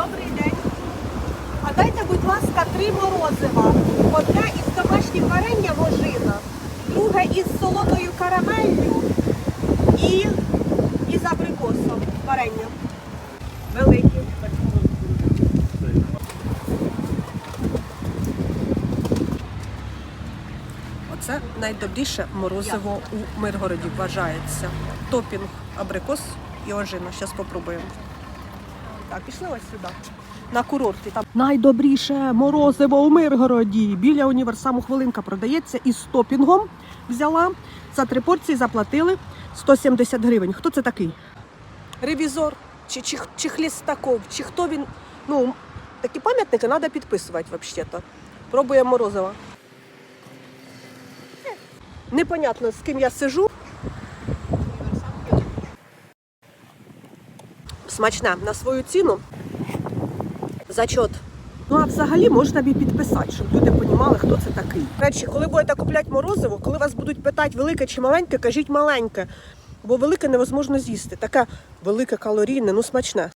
Добрий день. А дайте, будь ласка, три морозива. Одне із домашнім варенням ожина, друге із солодою карамеллю і із абрикосом варення. Великі. Оце найдобріше морозиво у Миргороді вважається. Топінг абрикос і ожина. Зараз спробуємо. Так, пішли ось сюди. На курорті там найдобріше морозиво у Миргороді. Біля універсаму хвилинка продається із топінгом. Взяла за три порції, заплатили 170 гривень. Хто це такий? Ревізор чи, чи, чи Хлістаков, чи хто він. Ну, такі пам'ятники треба підписувати взагалі-то. Пробуємо морозиво. Непонятно, з ким я сижу. Смачне на свою ціну. Зачот. Ну а взагалі можна б підписати, щоб люди розуміли, хто це такий. Речі, коли будете купляти морозиво, коли вас будуть питати велике чи маленьке, кажіть маленьке. Бо велике невозможно з'їсти. Таке велике калорійне, ну смачне.